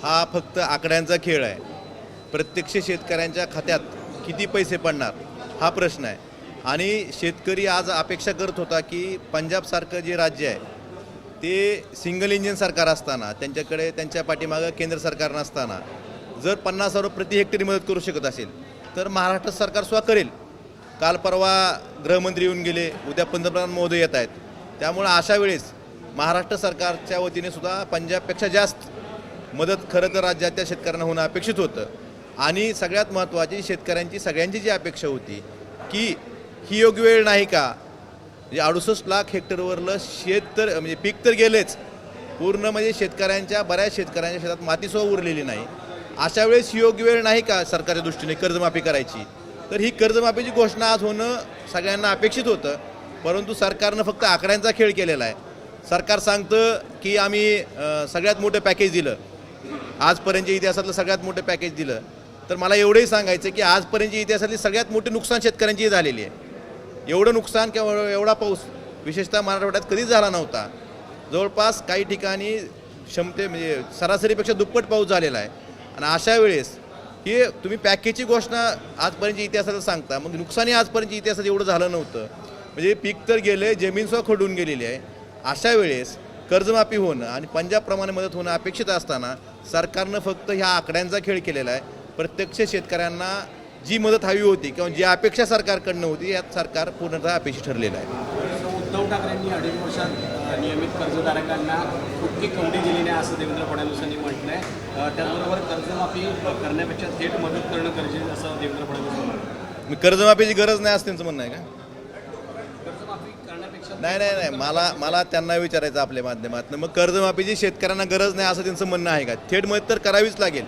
हा फक्त आकड्यांचा खेळ आहे. प्रत्यक्ष शेतकऱ्यांच्या खात्यात किती पैसे पडणार? हा प्रश्न आहे. आणि शेतकरी आज अपेक्षा करत होता की पंजाबसारखं जे राज्य आहे ते सिंगल इंजिन सरकार असताना त्यांच्याकडे त्यांच्या पाठीमागं केंद्र सरकार नसताना जर पन्नास हजार रुपये प्रति हेक्टरी मदत करू शकत असेल तर महाराष्ट्र सरकार सुद्धा करेल. काल परवा गृहमंत्री येऊन गेले उद्या पंतप्रधान महोदय येत आहेत. त्यामुळे अशा वेळेस महाराष्ट्र सरकारच्या वतीने सुद्धा पंजाबपेक्षा जास्त मदत खरं तर राज्यातल्या शेतकऱ्यांना होणं अपेक्षित होतं. आणि सगळ्यात महत्त्वाची शेतकऱ्यांची सगळ्यांची जी अपेक्षा होती की ही योग्य वेळ नाही का? म्हणजे अडुसष्ट लाख हेक्टरवरलं शेत तर म्हणजे पीक तर गेलेच. पूर्ण म्हणजे शेतकऱ्यांच्या बऱ्याच शेतकऱ्यांच्या शेतात मातीसुद्धा उरलेली नाही. अशा वेळेस ही योग्य वेळ नाही का सरकारच्या दृष्टीने कर्जमाफी करायची? तर ही कर्जमाफीची घोषणा आज होणं सगळ्यांना अपेक्षित होतं. परंतु सरकारनं फक्त आकड्यांचा खेळ केलेला आहे. सरकार सांगतं की आम्ही सगळ्यात मोठं पॅकेज दिलं. आजपर्यंतच्या इतिहासातलं सगळ्यात मोठं पॅकेज दिलं. तर मला एवढंही सांगायचं की आजपर्यंतच्या इतिहासातली सगळ्यात मोठी नुकसान शेतकऱ्यांची झालेली आहे. एवढं नुकसान किंवा एवढा पाऊस विशेषतः मराठवाड्यात कधीच झाला नव्हता. जवळपास काही ठिकाणी क्षमते म्हणजे सरासरीपेक्षा दुप्पट पाऊस झालेला आहे. आणि अशा वेळेस हे तुम्ही पॅकेजची घोषणा आजपर्यंतच्या इतिहासाचं सांगता. मग नुकसानही आजपर्यंतच्या इतिहासात एवढं झालं नव्हतं. म्हणजे पीक तर गेले जमीनसुद्धा खडून गेलेली आहे. अशा वेळेस कर्जमाफी होणं आणि पंजाबप्रमाणे मदत होणं अपेक्षित असताना सरकारनं फक्त ह्या आकड्यांचा खेळ केलेला आहे. प्रत्यक्ष शेतकऱ्यांना जी मदत हवी होती किंवा जी अपेक्षा सरकारकडनं होती यात सरकार पूर्णतः अपेक्षित ठरलेलं आहे. उद्धव ठाकरेंनी अडीच वर्षात नियमित कर्जदारांना इतकी कवडी दिली नाही असं देवेंद्र फडणवीस यांनी म्हटलं आहे त्याचबरोबर कर्जमाफी करण्यापेक्षा थेट मदत करणं गरजेचं असं देवेंद्र फडणवीस म्हणाले. मी कर्जमाफीची गरज नाही असं त्यांचं म्हणणं आहे का? नाही नाही नाही. मला मला त्यांना विचारायचं आपल्या माध्यमातून. मग कर्जमाफीची शेतकऱ्यांना गरज नाही असं त्यांचं म्हणणं आहे का? थेट मदत तर करावीच लागेल.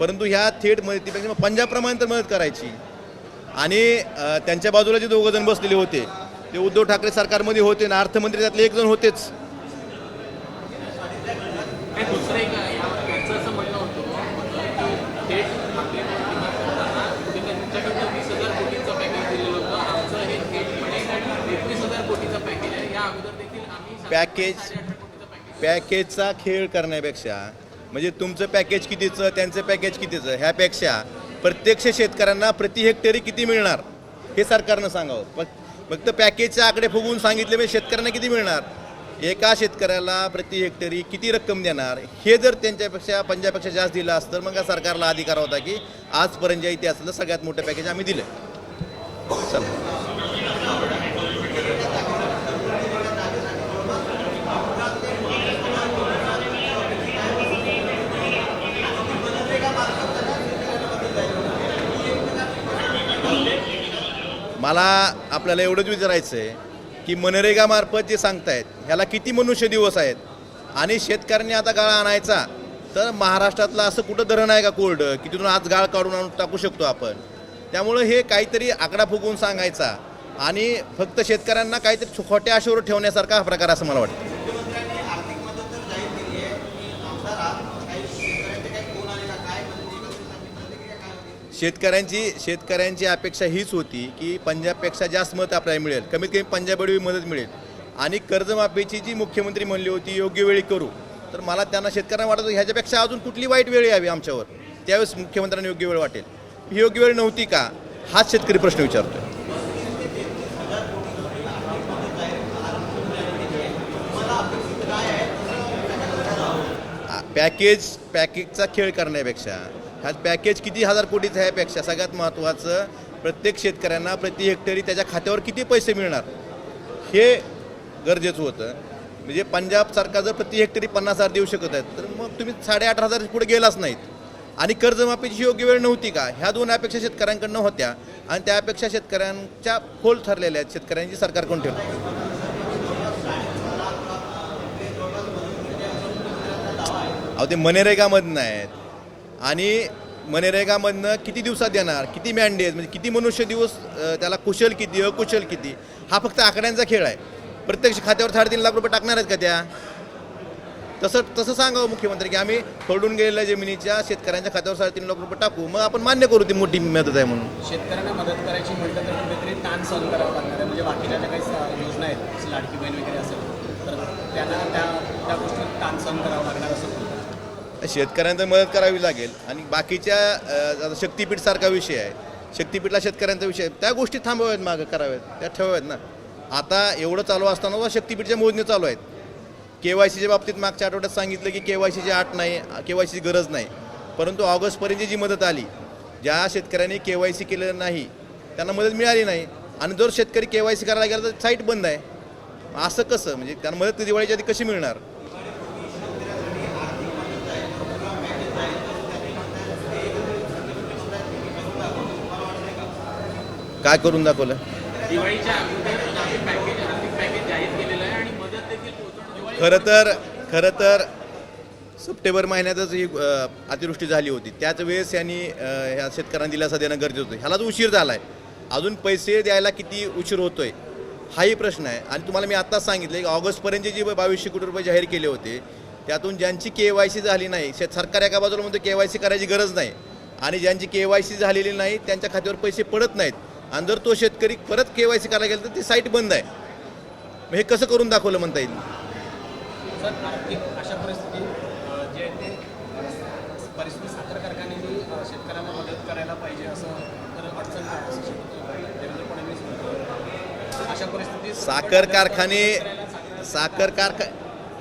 परंतु ह्या थेट मदतीपेक्षा मग पंजाबप्रमाणे तर मदत करायची. आणि त्यांच्या बाजूला जे दोघं जण बसलेले होते ते उद्धव ठाकरे सरकारमध्ये होते ना अर्थमंत्री त्यातले एक जण होतेच. दुसरं एक यावर यांचं असं म्हणणं होतं की थेट आपली किंमत करताना कुठे त्यांच्याकडनं वीस हजार कोटीचं पॅकेज दिलेलं होतं आमचं हे थेटपणे एकवीस हजार कोटीचं पॅकेज आहे या अगोदर देखील आम्ही साडे- पॅकेज पॅकेजचा खेळ करण्यापेक्षा म्हणजे तुमचं पॅकेज कितीचं त्यांचं पॅकेज कितीचं ह्यापेक्षा प्रत्यक्ष शेतकऱ्यांना प्रति हेक्टरी किती मिळणार? हे सरकारनं सांगावं. फक्त फक्त पॅकेजचे आकडे फुगवून सांगितले म्हणजे शेतकऱ्यांना किती मिळणार? एका शेतकऱ्याला प्रति हेक्टरी किती रक्कम देणार? हे जर त्यांच्यापेक्षा पंजाबपेक्षा जास्त दिलं असतं तर मग या सरकारला अधिकार होता की आजपर्यंतच्या इतिहासातलं सगळ्यात मोठं पॅकेज आम्ही दिलं चला. मला आपल्याला एवढंच विचारायचं आहे की मनरेगामार्फत जे सांगतायत ह्याला किती मनुष्य दिवस आहेत? आणि शेतकऱ्यांनी आता गाळा आणायचा तर महाराष्ट्रातलं असं कुठं धरण आहे का कोरडं? की तिथून आज गाळ काढून आणून टाकू शकतो आपण? त्यामुळं हे काहीतरी आकडा फुगवून सांगायचा आणि फक्त शेतकऱ्यांना काहीतरी खोट्या आशेवर ठेवण्यासारखा हा प्रकार असं मला वाटतं. शेतकऱ्यांची शेतकऱ्यांची अपेक्षा हीच होती की पंजाबपेक्षा जास्त मत आपल्याला मिळेल. कमीत कमी पंजाबएवढी मदत मिळेल. आणि कर्जमाफीची जी मुख्यमंत्री म्हणली होती योग्य वेळी करू. तर मला त्यांना शेतकऱ्यांना वाटत होतं ह्याच्यापेक्षा अजून कुठली वाईट वेळ यावी आमच्यावर? त्यावेळेस मुख्यमंत्र्यांना योग्य वेळ वाटेल. ही योग्य वेळ नव्हती का? हाच शेतकरी प्रश्न विचारतोय. पॅकेज पॅकेजचा खेळ करण्यापेक्षा हा पॅकेज किती हजार कोटीचं आहे यापेक्षा सगळ्यात महत्त्वाचं प्रत्येक शेतकऱ्यांना प्रति हेक्टरी त्याच्या खात्यावर किती पैसे मिळणार? हे गरजेचं होतं. म्हणजे पंजाब सरकार जर प्रति हेक्टरी पन्नास हजार देऊ शकत आहेत तर मग तुम्ही साडेआठ हजार पुढे गेलाच नाहीत. आणि कर्जमाफीची योग्य वेळ नव्हती का? ह्या दोन अपेक्षा शेतकऱ्यांकडनं होत्या. आणि त्या अपेक्षा शेतकऱ्यांच्या खोल ठरलेल्या आहेत. शेतकऱ्यांची सरकारकडून ठेवली अहो ते मनेरेगामधनं आहेत. आणि मनरेगामधनं किती दिवसात देणार किती मॅन्डेज म्हणजे किती मनुष्य दिवस त्याला कुशल किती अकुशल किती हा फक्त आकड्यांचा खेळ आहे. प्रत्यक्ष खात्यावर साडेतीन लाख रुपये टाकणार आहेत का त्या? तसं तसं सांगावं मुख्यमंत्री की आम्ही खरडून गेलेल्या जमिनीच्या शेतकऱ्यांच्या खात्यावर साडेतीन लाख रुपये टाकू मग आपण मान्य करू ती मोठी मदत आहे म्हणून. शेतकऱ्यांना मदत करायची म्हटलं तर कुठेतरी ताण सहन करावं लागणार आहे. म्हणजे बाकीच्या ज्या काही योजना आहेत लाडकी बहीण वगैरे असेल तर त्यांना त्या त्या गोष्टी ताण सहन करावं लागणार असं शेतकऱ्यांना मदत करावी लागेल आणि बाकीच्या शक्तीपीठसारखा विषय आहे. शक्तीपीठला शेतकऱ्यांचा विषय आहे. त्या गोष्टी थांबवाव्यात मागं कराव्यात. त्या ठेवाव्यात ना. आता एवढं चालू असताना शक्तीपीठच्या मोजणी चालू आहेत. के वाय सीच्या बाबतीत मागच्या आठवड्यात सांगितलं की के वाय सीची आठ नाही के वाय सीची गरज नाही. परंतु ऑगस्टपर्यंत जी मदत आली ज्या शेतकऱ्यांनी के वाय सी केलेलं नाही त्यांना मदत मिळाली नाही. आणि जर शेतकरी के वाय सी करायला गेला तर साईट बंद आहे. असं कसं? म्हणजे त्यांना मदत दिवाळीच्या आधी कशी मिळणार काय करून दाखवलं दिवाळीच्या अगोदर आम्ही पॅकेज आर्थिक पॅकेज जाहीर केलेलं आहे आणि मदत देखील पोहोचवणं खरं तर खरं तर सप्टेंबर महिन्यातच ही अतिवृष्टी झाली होती. त्याच वेळेस यांनी ह्या शेतकऱ्यांना दिलासा देणं गरजेचं होतं. ह्यालाच उशीर झाला आहे अजून पैसे द्यायला किती उशीर होतोय हाही प्रश्न आहे. आणि तुम्हाला मी आत्ताच सांगितलं की ऑगस्टपर्यंत जी बावीसशे कोटी रुपये जाहीर केले होते त्यातून ज्यांची के वाय सी झाली नाही शेत सरकार एका बाजूला म्हणतो के वाय सी करायची गरज नाही. आणि ज्यांची के वाय सी झालेली नाही त्यांच्या खात्यावर पैसे पडत नाहीत. आणि जर तो शेतकरी परत के वाय सी करायला गेला तर ती साईट बंद आहे. मग हे कसं करून दाखवलं म्हणता येईल? अशा जे आहे ते परिस्थिती साखर कारखान्यांनी अ, शेतकऱ्यांना मदत करायला पाहिजे असं तर अडचण काय असं शेतकरी- देवेंद्र फडणवीस म्हणतो अशा परिस्थितीत साखर कारखाने साखर कारखा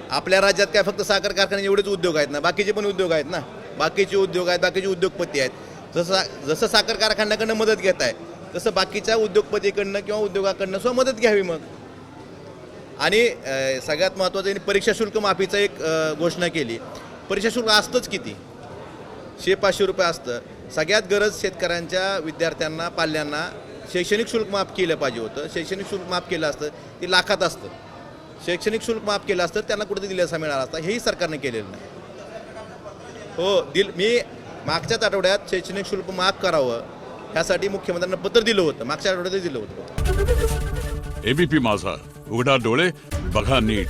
आपल्या राज्यात काय फक्त साखर कारखाने एवढेच उद्योग आहेत ना? बाकीचे पण उद्योग आहेत ना? बाकीचे उद्योग आहेत बाकीचे उद्योगपती आहेत. जसं जसं साखर कारखान्याकडनं मदत घेत आहे तसं बाकीच्या उद्योगपतीकडनं किंवा उद्योगाकडनं सुद्धा मदत घ्यावी मग. आणि सगळ्यात महत्त्वाचं त्यांनी परीक्षा शुल्क माफीचं एक घोषणा केली. परीक्षा शुल्क असतंच किती? शे पाचशे रुपये असतं. सगळ्यात गरज शेतकऱ्यांच्या विद्यार्थ्यांना पाल्यांना शैक्षणिक शुल्क माफ केलं पाहिजे होतं. शैक्षणिक शुल्क माफ केलं असतं ते लाखात असतं. शैक्षणिक शुल्क माफ केलं असतं त्यांना कुठे दिलासा मिळाला असता. हेही सरकारने केलेलं नाही. हो दिल मी मागच्याच आठवड्यात शैक्षणिक शुल्क माफ करावं ह्यासाठी मुख्यमंत्र्यांना पत्र दिलं होतं. मागच्या आठवड्यातच दिलं होतं. एबीपी माझा. उघडा डोळे बघा नीट.